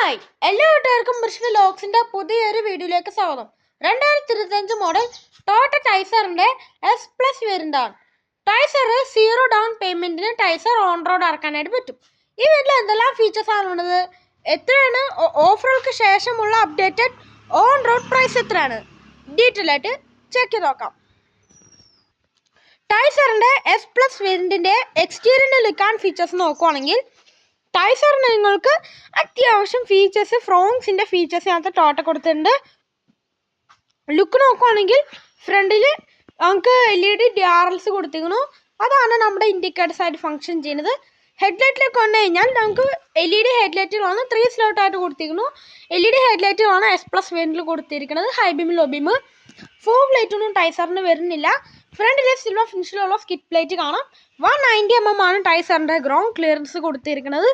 Hi എല്ലാ കൂട്ടുകാർക്കും കൃഷ്ണ ലോക്സിന്റെ പുതിയൊരു വീഡിയോയിലേക്ക് സ്വാഗതം. രണ്ടായിരത്തി ഇരുപത്തഞ്ച് മോഡൽ ടോട്ട ടൈസറിന്റെ എസ് പ്ലസ് വേരിയന്റാണ് ടൈസർ സീറോ ഡൗൺ പേയ്മെന്റിന് ടൈസർ ഓൺ റോഡ് ഇറക്കാനായിട്ട് പറ്റും. ഈ വീട്ടിൽ എന്തെല്ലാം ഫീച്ചേഴ്സ് ആണ് ഉള്ളത്? എത്രയാണ്? ഓഫറുകൾക്ക് ശേഷമുള്ള അപ്ഡേറ്റഡ് ഓൺ റോഡ് പ്രൈസ് എത്രയാണ്? ഡീറ്റെയിൽ ആയിട്ട് ചെക്ക് ചെയ്ത് നോക്കാം. ടൈസറിന്റെ എസ് പ്ലസ് വേരിയന്റിന്റെ എക്സ്റ്റീരിയറിന്റെ ലുക്ക് ആൻഡ് ഫീച്ചേഴ്സ് നോക്കുവാണെങ്കിൽ ടൈസറിന് നിങ്ങൾക്ക് അത്യാവശ്യം ഫീച്ചേഴ്സ് ഫ്രോങ്സിന്റെ ഫീച്ചേഴ്സ് അതിനകത്ത് ടോട്ട കൊടുത്തിട്ടുണ്ട്. ലുക്ക് നോക്കുവാണെങ്കിൽ ഫ്രണ്ടിൽ നമുക്ക് L E D D R Ls കൊടുത്തിരിക്കുന്നു. അതാണ് നമ്മുടെ ഇൻഡിക്കേറ്റേഴ്സ് ആയിട്ട് ഫംഗ്ഷൻ ചെയ്യുന്നത്. ഹെഡ്ലൈറ്റിലേക്ക് വന്നു കഴിഞ്ഞാൽ നമുക്ക് എൽ ഇ ഡി ഹെഡ്ലൈറ്റുകളാണ് ത്രീ സ്ലോട്ടായിട്ട് കൊടുത്തിരിക്കുന്നു. എൽ ഇ ഡി ഹെഡ്ലൈറ്റുകളാണ് എസ് പ്ലസ് വേരിയന്റിൽ കൊടുത്തിരിക്കുന്നത്. High beam low beam fog light ഒന്നും ടൈസറിന് വരുന്നില്ല. ഫ്രണ്ടിലെ സിൽവർ ഫിനിഷിലുള്ള സ്കിറ്റ് പ്ലേറ്റ് കാണാം. വൺ നയന്റി എം എം ആണ് ടൈസറിന്റെ ഗ്രൗണ്ട് ക്ലിയറൻസ് കൊടുത്തിരിക്കുന്നത്.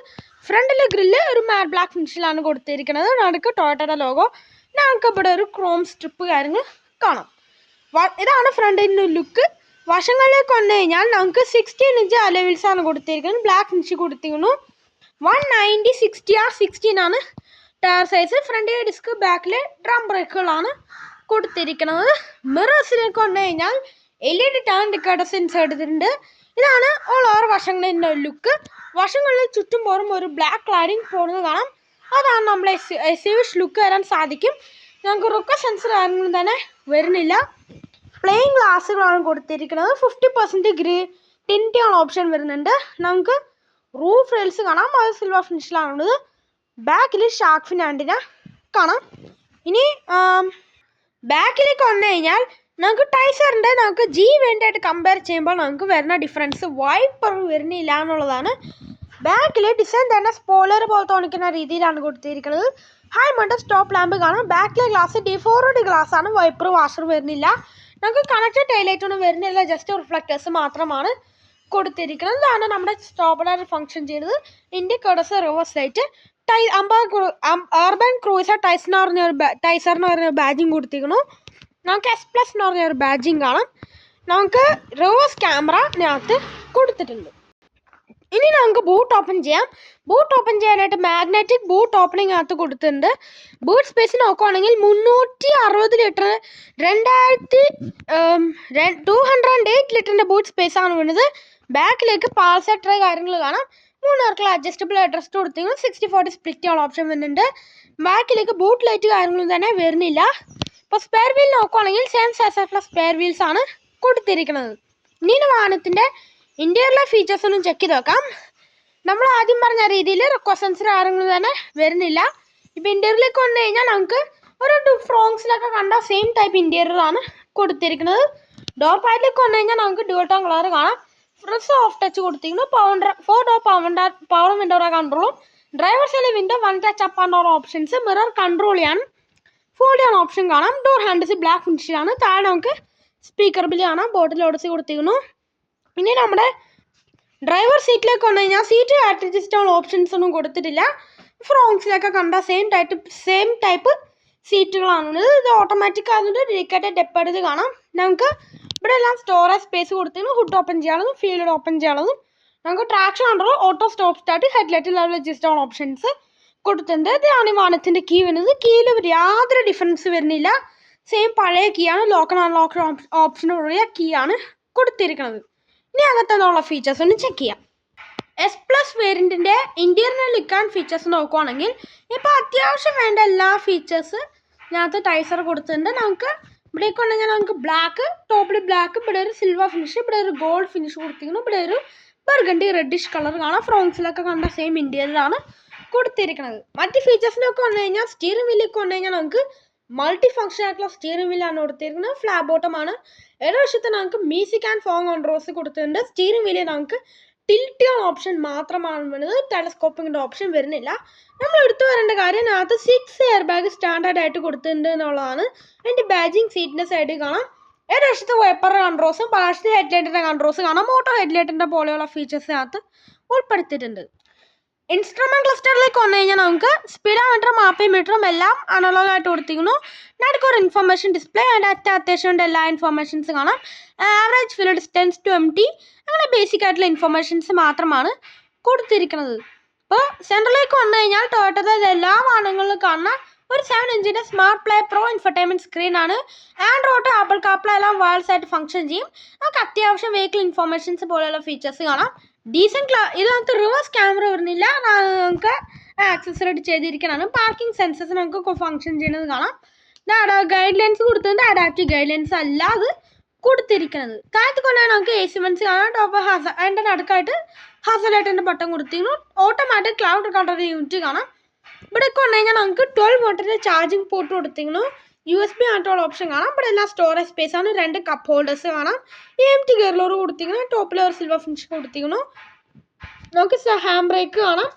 ഫ്രണ്ടിലെ ഗ്രില്ല് ഒരു മാറ്റ് ബ്ലാക്ക് ഫിനിഷിലാണ് കൊടുത്തിരിക്കുന്നത്. നടുക്ക് ടൊയറ്റയുടെ ലോഗോ നമുക്ക് ഇവിടെ ഒരു ക്രോം സ്ട്രിപ്പ് കാര്യങ്ങൾ കാണാം. ഇതാണ് ഫ്രണ്ടിന്റെ ലുക്ക് വശങ്ങളിലേക്ക് വന്നു കഴിഞ്ഞാൽ നമുക്ക് സിക്സ്റ്റീൻ ഇഞ്ച് അലവിൽസ് ആണ് കൊടുത്തിരിക്കുന്നത്. ബ്ലാക്ക് ഫിനിഷ് കൊടുത്തിരിക്കുന്നു. One ninety sixty R sixteen ആണ് ടയർ സൈസ് ഫ്രണ്ടിലെ ഡിസ്ക് ബാക്കിലെ ഡ്രം ബ്രേക്കുകളാണ് കൊടുത്തിരിക്കുന്നത്. മിറേഴ്സിലേക്ക് വന്നു കഴിഞ്ഞാൽ L E D turn indicators insert ചെയ്തിട്ടുണ്ട് ഇതാണ് ഓൾ ഓവർ വശങ്ങളിന്റെ ലുക്ക് വശങ്ങളിൽ ചുറ്റും പോറും ഒരു ബ്ലാക്ക് ക്ലാഡിങ് പോകുന്നത് കാണാം. അതാണ് നമ്മളെ എസ് യു ലുക്ക് വരാൻ സാധിക്കും. ഞങ്ങൾക്ക് റുക്ക സെൻസർ കാര്യങ്ങളും തന്നെ വരുന്നില്ല. പ്ലെയിൻ ഗ്ലാസ്സുകളാണ് കൊടുത്തിരിക്കുന്നത്. ഫിഫ്റ്റി പെർസെന്റ് ഗ്രീ ടിന്റിയാണ് ഓപ്ഷൻ വരുന്നുണ്ട്. നമുക്ക് റൂഫ് റെയിൽസ് കാണാം. അത് സിൽവർ ഫിനിഷിലാണുള്ളത് ബാക്കിൽ ഷാർക്ക് ഫിൻ ആന്റിന കാണാം. ഇനി ബാക്കിലേക്ക് വന്നു കഴിഞ്ഞാൽ നമുക്ക് ടൈസറിന്റെ നമുക്ക് ജി വേണ്ടിയായിട്ട് കമ്പയർ ചെയ്യുമ്പോൾ നമുക്ക് വരുന്ന ഡിഫറൻസ് വൈപ്പർ വരുന്നില്ല എന്നുള്ളതാണ്. ബാക്കിൽ ഡിസൈൻ തന്നെ സ്പോയിലർ പോലെ തോന്നിക്കുന്ന രീതിയിലാണ് കൊടുത്തിരിക്കുന്നത്. ഹൈ മൗണ്ടൻ സ്റ്റോപ്പ് ലാമ്പ് കാണും. ബാക്കിലെ ഗ്ലാസ് ഡിഫോർഡ് ഗ്ലാസ് ആണ്. വൈപ്പർ വാഷർ വരുന്നില്ല. നമുക്ക് കണക്റ്റഡ് ടൈലൈറ്റ് ഒന്നും വരുന്നില്ല. ജസ്റ്റ് റിഫ്ലക്റ്റേഴ്സ് മാത്രമാണ് കൊടുത്തിരിക്കുന്നത്. ഇതാണ് നമ്മുടെ സ്റ്റോപ്പർ ഫംഗ്ഷൻ ചെയ്യുന്നത് കടസ് റിവേഴ്സ് ലൈറ്റ് ടൈ അമ്പ അർബൻ ക്രൂസർ ടൈസർ എന്ന് പറഞ്ഞ ടൈസർ എന്ന് പറഞ്ഞ ബാജിങ് കൊടുത്തിരിക്കുന്നു. നമുക്ക് എസ് പ്ലസ് എന്ന് പറഞ്ഞ ഒരു ബാജിങ് കാണാം. നമുക്ക് റിവേഴ്സ് ക്യാമറ കൊടുത്തിട്ടുണ്ട്. ഇനി നമുക്ക് ബൂട്ട് ഓപ്പൺ ചെയ്യാം. ബൂട്ട് ഓപ്പൺ ചെയ്യാനായിട്ട് മാഗ്നറ്റിക് ബൂട്ട് ഓപ്പണിംഗ് അകത്ത് കൊടുത്തിട്ടുണ്ട്. ബൂട്ട് സ്പേസ് നോക്കുവാണെങ്കിൽ മുന്നൂറ്റി അറുപത് ലിറ്റർ രണ്ടായിരത്തി ടു ഹൺഡ്രഡ് എയ്റ്റ് ലിറ്ററിന്റെ ബൂട്ട് സ്പേസ് ആണ് വീണത്. ബാക്കിലേക്ക് പാൾസെറ്റർ കാര്യങ്ങൾ കാണാം. മൂന്ന് പേർക്കുള്ള അഡ്ജസ്റ്റബിൾ അഡ്രസ്റ്റ് കൊടുത്തിരിക്കുന്നു. സിക്സ്റ്റി ഫോർട്ടി സ്പ്ലിറ്റ് ഓപ്ഷൻ വരുന്നുണ്ട്. ബാക്കിലേക്ക് ബൂട്ട് ലൈറ്റ് കാര്യങ്ങളൊന്നും തന്നെ വരുന്നില്ല. ഇപ്പോൾ സ്പെയർ വീൽ നോക്കുവാണെങ്കിൽ സെയിം സൈസ് ആയിട്ടുള്ള സ്പെയർ വീൽസ് ആണ് കൊടുത്തിരിക്കുന്നത്. ഇനി വാഹനത്തിന്റെ ഇന്റീരിയറിലെ ഫീച്ചേഴ്സ് ഒന്നും ചെക്ക് ചെയ്ത് നോക്കാം. നമ്മൾ ആദ്യം പറഞ്ഞ രീതിയിൽ റിക്വസ്റ്റൻസ് കാര്യങ്ങളും തന്നെ വരുന്നില്ല. ഇപ്പം ഇന്റീരിയറിലേക്ക് വന്നു കഴിഞ്ഞാൽ നമുക്ക് ഒരു ഫ്രോങ്സിലൊക്കെ കണ്ട സെയിം ടൈപ്പ് ഇന്റീരിയറാണ് കൊടുത്തിരിക്കുന്നത്. ഡോർ പാഡിലേക്ക് വന്നു കഴിഞ്ഞാൽ നമുക്ക് ഡ്യൂട്ടോൺ കളർ കാണാം. ഓഫ് ടച്ച് കൊടുത്തിരിക്കുന്നു. Power four door power power വിൻഡോറ കൺട്രോളും ഡ്രൈവർ സൈഡിലെ window one touch up and door options mirror control ചെയ്യാൻ ഫോൾഡ് ചെയ്യാൻ ഓപ്ഷൻ കാണാം. ഡോർ ഹാൻഡിൽസ് ബ്ലാക്ക് ഫിനിഷിലാണ് താഴെ നമുക്ക് സ്പീക്കർ ബില്ല് കാണാം. ബോട്ടിൽ ഓടിച്ച് കൊടുത്തിരിക്കുന്നു. ഇനി നമ്മുടെ ഡ്രൈവർ സീറ്റിലേക്ക് വന്നു കഴിഞ്ഞാൽ സീറ്റ് അഡ്ജസ്റ്റ് ആവുന്ന ഓപ്ഷൻസ് ഒന്നും കൊടുത്തിട്ടില്ല. ഫ്രോങ്സിലൊക്കെ കണ്ട സെയിം ടൈപ്പ് സെയിം ടൈപ്പ് സീറ്റുകളാണുള്ളത് ഇത് ഓട്ടോമാറ്റിക് ആയതുകൊണ്ട് ഡെഡിക്കേറ്റഡ് ഡെപ്പ് എടുത്ത് കാണാം. നമുക്ക് ഇവിടെ എല്ലാം സ്റ്റോറേജ് സ്പേസ് കൊടുത്തിരുന്നു ഹുഡ് ഓപ്പൺ ചെയ്യാനുള്ളതും ഫീൽഡ് ഓപ്പൺ ചെയ്യാനുള്ളതും. നമുക്ക് ട്രാക്ഷൻ ഉണ്ടല്ലോ auto stop start headlight level adjust ആവുന്ന ഓപ്ഷൻസ് കൊടുത്തിട്ടുണ്ട്. ഇതാണ് ഈ വാഹനത്തിന്റെ കീ വരുന്നത് കീയിൽ യാതൊരു ഡിഫറൻസ് വരുന്നില്ല. സെയിം പഴയ കീ ആണ്. ലോക്കൽ അൺലോക്ക് ഓപ്ഷനുള്ള കീ ആണ് കൊടുത്തിരിക്കുന്നത്. ഇനി അകത്തുള്ള ഫീച്ചേഴ്സ് ഒന്ന് ചെക്ക് ചെയ്യാം. എസ് പ്ലസ് വേരിയന്റിന്റെ ഇന്റീരിയർ ലിക്കാൻ ഫീച്ചേഴ്സ് നോക്കുവാണെങ്കിൽ ഇപ്പൊ അത്യാവശ്യം വേണ്ട എല്ലാ ഫീച്ചേഴ്സ് ഇതിനകത്ത് ടൈസർ കൊടുത്തിട്ടുണ്ട്. നമുക്ക് ഇവിടേക്ക് ഉണ്ടെങ്കിൽ നമുക്ക് ബ്ലാക്ക് ടോപ്പിൽ ബ്ലാക്ക് ഇവിടെ ഒരു സിൽവർ ഫിനിഷ് ഇവിടെ ഒരു ഗോൾഡ് ഫിനിഷ് കൊടുത്തിരിക്കുന്നു. ഇവിടെ ഒരു ബർഗണ്ടി റെഡിഷ് കളർ കാണാം. ഫ്രോൺസിലൊക്കെ കണ്ട സെയിം ഇന്റീരിയറാണ് കൊടുത്തിരിക്കുന്നത് മറ്റ് ഫീച്ചേഴ്സിനൊക്കെ വന്നു കഴിഞ്ഞാൽ സ്റ്റിയറിംഗ് വീലിലേക്ക് വന്നു കഴിഞ്ഞാൽ നമുക്ക് മൾട്ടി ഫംഗ്ഷൻ ആയിട്ടുള്ള സ്റ്റിയറിംഗ് വീലാണ് കൊടുത്തിരിക്കുന്നത്. ഫ്ലാറ്റ് ബോട്ടമാണ് ഇടവശത്ത് നമുക്ക് മ്യൂസിക് ആൻഡ് ഫോൺ കൺട്രോൾസ് കൊടുത്തിട്ടുണ്ട്. സ്റ്റിയറിംഗ് വീലിൽ നമുക്ക് ടിൽറ്റ് ഓൺ ഓപ്ഷൻ മാത്രമാണ് വരുന്നത്. ടെലസ്കോപ്പിങ്ങിന്റെ ഓപ്ഷൻ വരുന്നില്ല. നമ്മൾ എടുത്തു വരേണ്ട കാര്യം അതിനകത്ത് സിക്സ് എയർ ബാഗ് സ്റ്റാൻഡേർഡ് ആയിട്ട് കൊടുത്തിട്ടുണ്ട് എന്നുള്ളതാണ്. അതിന്റെ ബാജിങ് സീറ്റിന്റെ സൈഡിൽ കാണാം. ഏകദേശത്തെ വൈപ്പർ കൺട്രോൾസും പാർഷ്യൽ ഹെഡ്ലൈറ്റിന്റെ കൺട്രോൾസ് കാണാം. മോട്ടോ ഹെഡ്ലൈറ്റിന്റെ പോലെയുള്ള ഫീച്ചേഴ്സിനകത്ത് ഉൾപ്പെടുത്തിയിട്ടുണ്ട്. ഇൻസ്ട്രുമെന്റ് ക്ലസ്റ്ററിലേക്ക് വന്നു കഴിഞ്ഞാൽ നമുക്ക് സ്പീഡോമീറ്ററും ആപ്പിമീറ്ററും എല്ലാം അനലോഗ് ആയിട്ട് കൊടുത്തിരിക്കുന്നു. നടുക്ക് ഒരു ഇൻഫർമേഷൻ ഡിസ്പ്ലേ അതിന്റെ അറ്റ അത്യാവശ്യം എല്ലാ ഇൻഫർമേഷൻസ് കാണാം. Average fuel distance to empty അങ്ങനെ ബേസിക് ആയിട്ടുള്ള ഇൻഫർമേഷൻസ് മാത്രമാണ് കൊടുത്തിരിക്കുന്നത്. ഇപ്പോൾ സെൻട്രലിലേക്ക് വന്നു കഴിഞ്ഞാൽ ടൊയോട്ടയുടെ എല്ലാ വാഹനങ്ങളിലും കാണുന്ന ഒരു സെവൻ ഇഞ്ചിന്റെ സ്മാർട്ട് പ്ലേ പ്രോ ഇൻഫർടൈൻമെന്റ് സ്ക്രീനാണ് ആൻഡ്രോയിഡ് ആപ്പിൾ കാപ്ല എല്ലാം ആയിട്ട് ഫംഗ്ഷൻ ചെയ്യും. നമുക്ക് അത്യാവശ്യം വെഹിക്കിൾ ഇൻഫർമേഷൻസ് പോലെയുള്ള ഫീച്ചേഴ്സ് കാണാം. ഡീസന്റ് ക്ലാ ഇതിനകത്ത് റിവേഴ്സ് ക്യാമറ വരുന്നില്ല. നമുക്ക് ആക്സസറൈഡ് ചെയ്തിരിക്കണം പാർക്കിംഗ് സെൻസസ് നമുക്ക് ഫങ്ഷൻ ചെയ്യുന്നത് കാണാം. ഗൈഡ് ലൈൻസ് കൊടുത്തിട്ടുണ്ട്. അഡാപ്റ്റീവ് ഗൈഡ് ലൈൻസ് അല്ല അത് കൊടുത്തിരിക്കുന്നത് താഴത്ത് കൊണ്ടാണ് നമുക്ക് എ സി മെൻസ് കാണാം. ടോപ്പ് ഹാസ അതിന്റെ നടുക്കായിട്ട് ഹാസലൈറ്റിന്റെ ബട്ടൺ കൊടുത്തിരുന്നു. ഓട്ടോമാറ്റിക് ക്ലൗഡ് കൺട്രോൾ യൂണിറ്റ് കാണാം. ഇവിടെ കൊണ്ടുകഴിഞ്ഞാൽ നമുക്ക് ട്വൽവ് വോട്ടിന്റെ ചാർജിങ് പോർട്ട് കൊടുത്തിരുന്നു. യു എസ് ബി ആയിട്ടുള്ള ഓപ്ഷൻ കാണാം. ഇവിടെ എല്ലാ സ്റ്റോറേജ് സ്പേസ് ആണ്. രണ്ട് കപ്പ് ഹോൾഡേഴ്സ് കാണാം. എ ടി ഗിയർലോർ കൊടുത്തിരിക്കുന്നു. ടോപ്പിൽ ഒരു സിൽവർ ഫിനിഷ് കൊടുത്തിരിക്കുന്നു. നമുക്ക് ഹാം ബ്രേക്ക് കാണാം.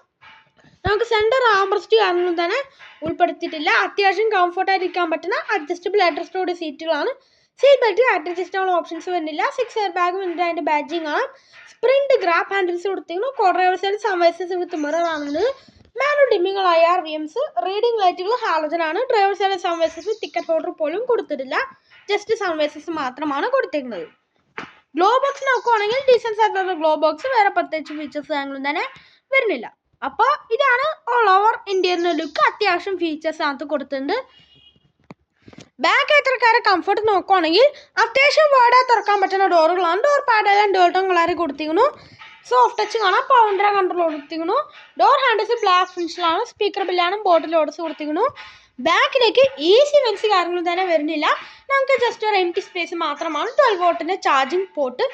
നമുക്ക് സെന്റർ ആംബ്രസ്റ്റ് കാരണം തന്നെ ഉൾപ്പെടുത്തിയിട്ടില്ല. അത്യാവശ്യം കംഫർട്ടായിട്ട് ഇരിക്കാൻ പറ്റുന്ന അഡ്ജസ്റ്റബിൾ അഡ്രസ്റ്റോടെ സീറ്റുകളാണ് സീറ്റ് ബെൽറ്റ് അഡ്ജസ്റ്റുള്ള ഓപ്ഷൻസ് വരുന്നില്ല. സിക്സ് എയർ ബാഗ് ഉണ്ട്. അതിന്റെ ബാജിങ് ആണ് സ്പ്രിന്റ് ഗ്രാപ്പ് ഹാൻഡിൽസ് കൊടുത്തിരിക്കുന്നു. കോർഡർ സൈഡ് സംവൈസസ് വിത്ത് മിറർ ആണുള്ളത് മാനു ഡിമ്മിങ്ങൾ I R V Ms reading ലൈറ്റുകൾ ഹാലജൻ ആണ്. Driver side sun visors ticket holder പോലും കൊടുത്തിട്ടില്ല. ജസ്റ്റ് സംവൈസസ് മാത്രമാണ് കൊടുത്തിരിക്കുന്നത് ഗ്ലോ ബോക്സ് നോക്കുവാണെങ്കിൽ ഡീസൻസ് ആയിട്ടുള്ള ഗ്ലോ ബോക്സ് വേറെ പ്രത്യേകിച്ച് ഫീച്ചേഴ്സ് കാര്യങ്ങളും തന്നെ വരുന്നില്ല. അപ്പോൾ ഇതാണ് ഓൾ ഓവർ ഇന്ത്യന്റെ ലുക്ക് അത്യാവശ്യം ഫീച്ചേഴ്സ് അതിനകത്ത് കൊടുത്തിട്ടുണ്ട്. ബാക്ക് യാത്രക്കാരെ കംഫർട്ട് നോക്കുവാണെങ്കിൽ അത്യാവശ്യം വേർഡായി തുറക്കാൻ പറ്റുന്ന ഡോറുകളാണ് ഡോർ പാഡെല്ലാം ഡേർട്ടും കളറ് കൊടുത്തിരിക്കുന്നു സോഫ്റ്റ് ടച്ച് കാണാം. പൗണ്ടർ കൺട്രോൾ കൊടുത്തിരിക്കുന്നു ഡോർ ഹാൻഡിൽസ് ബ്ലാക്ക് ഫിനിഷിലാണ് സ്പീക്കർ ബില്ലാണ് ബോട്ടിൽ ഓർഡേഴ്സ് കൊടുത്തിരിക്കുന്നു. ബാക്കിലേക്ക് ഈസി വെൻസ് കാര്യങ്ങളും തന്നെ വരുന്നില്ല. നമുക്ക് ജസ്റ്റ് ഒരു എം ടി സ്പേസ് മാത്രമാണ് ട്വൽവ് വോട്ടിന്റെ ചാർജിങ് പോർട്ട്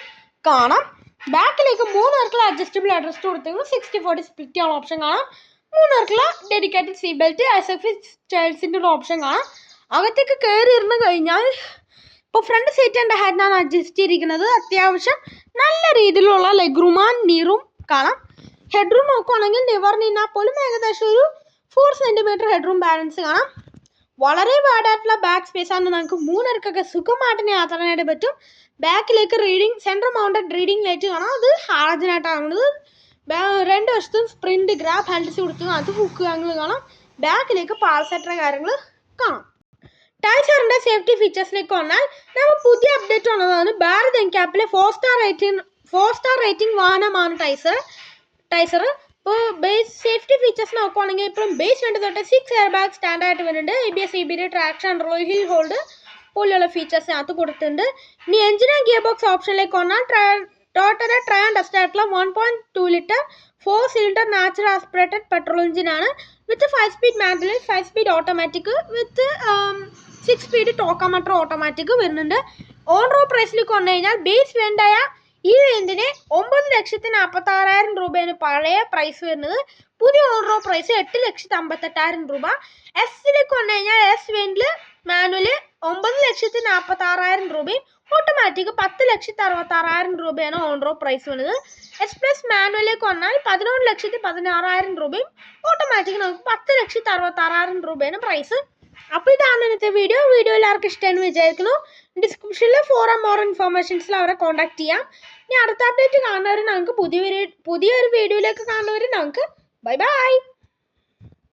കാണാം. ബാക്കിലേക്ക് മൂന്ന് പേർക്കുള്ള അഡ്ജസ്റ്റബിൾ അഡ്രസ് കൊടുത്തിരിക്കുന്നു. സിക്സ്റ്റി ഫോർട്ടി സ്പ്ലിറ്റ് ആണ് ഓപ്ഷൻ കാണാം. മൂന്ന് പേർക്കുള്ള dedicated seat belt S F സ്റ്റൈൽസിന്റെ ഒരു ഓപ്ഷൻ കാണാം. അകത്തേക്ക് കയറി ഇരുന്ന് കഴിഞ്ഞാൽ ഇപ്പോൾ ഫ്രണ്ട് സീറ്റ് എന്റെ ഹെഡാണ് അഡ്ജസ്റ്റ് ചെയ്തിരിക്കുന്നത്. അത്യാവശ്യം നല്ല രീതിയിലുള്ള leg room and knee room കാണാം. ഹെഡ് റൂം നോക്കുവാണെങ്കിൽ നിന്നാൽ പോലും ഏകദേശം ഒരു four centimetre head room balance കാണാം. വളരെ വാടായിട്ടുള്ള ബാക്ക് സ്പേസ് ആണ്. നമുക്ക് മൂന്നരക്കൊക്കെ സുഖമായിട്ട് യാത്ര ചെയ്യാനായിട്ട് പറ്റും. ബാക്കിലേക്ക് reading central mounted reading light കാണാം. അത് ഹാളജനായിട്ടാണുള്ളത് രണ്ട് വശത്തും സ്പ്രിന്റ് ഗ്രാബ് ഹാൻഡിൽസ് കൊടുത്തു അത് ഹുക്ക് കാര്യങ്ങൾ കാണാം. ബാക്കിലേക്ക് പാൾസെറ്റർ കാര്യങ്ങൾ കാണാം. ടൈസറിന്റെ സേഫ്റ്റി ഫീച്ചേഴ്സിലേക്ക് വന്നാൽ നമ്മൾ പുതിയ അപ്ഡേറ്റ് വന്നതാണ്. Bharat എൻക്യാപ്പിലെ four star rating four star rating വാഹനമാണ് ടൈസർ ടൈസർ ഇപ്പോൾ ബേസ് സേഫ്റ്റി ഫീച്ചേഴ്സ് നോക്കുവാണെങ്കിൽ ഇപ്പം ബേസ് രണ്ട് തൊട്ട് സിക്സ് എയർ ബാഗ് സ്റ്റാൻഡായിട്ട് വരുന്നുണ്ട്. A B S E B traction Roy hill hold പോലെയുള്ള ഫീച്ചേഴ്സ് അതിനകത്ത് കൊടുത്തിട്ടുണ്ട്. ഇനി ആൻഡ് ഗിയർ ബോക്സ് ഓപ്ഷനിലേക്ക് വന്നാൽ ടോട്ടൽ ട്രയൻ ഡസ്റ്റായിട്ടുള്ള one point two litre four cylinder natural aspirated petrol എഞ്ചിനാണ് with five speed manual five speed automatic with six speed ടോക്കമീറ്റർ automatic വരുന്നുണ്ട്. On road പ്രൈസിലേക്ക് വന്നു കഴിഞ്ഞാൽ ബേസ് വേണ്ടായ ഈ വേണ്ടിന് ഒമ്പത് ലക്ഷത്തി നാൽപ്പത്തി ആറായിരം രൂപയാണ് പഴയ പ്രൈസ് വരുന്നത്. പുതിയ ഓൺ റോ പ്രൈസ് എട്ട് ലക്ഷത്തി അമ്പത്തെട്ടായിരം രൂപ. എസിലേക്ക് വന്നു കഴിഞ്ഞാൽ എസ് വേണ്ടിൽ മാനുവൽ ഒമ്പത് ലക്ഷത്തി നാൽപ്പത്തി ആറായിരം രൂപയും ഓട്ടോമാറ്റിക് പത്ത് ലക്ഷത്തി അറുപത്തി ആറായിരം രൂപയാണ് ഓൺ റോ പ്രൈസ് വരുന്നത്. എസ് പ്ലസ് മാനുവലിലേക്ക് വന്നാൽ പതിനൊന്ന് ലക്ഷത്തി പതിനാറായിരം രൂപയും ഓട്ടോമാറ്റിക് നമുക്ക് പത്ത് ലക്ഷത്തി അറുപത്തി ആറായിരം രൂപയാണ് പ്രൈസ് അപ്പോൾ ഇതാണ് ഇന്നത്തെ വീഡിയോ വീഡിയോ എല്ലാവർക്കും ഇഷ്ടമെന്ന് വിചാരിക്കുന്നു. ഡിസ്ക്രിപ്ഷനിൽ ഫോറം മോർ ഇൻഫോർമേഷൻസിൽ അവരെ കോൺടാക്ട് ചെയ്യാം. ഇനി അടുത്ത അപ്ഡേറ്റ് കാണുന്നവർ നമുക്ക് പുതിയൊരു പുതിയൊരു വീഡിയോയിലേക്ക് കാണുന്നവർ നമുക്ക് ബൈ ബൈ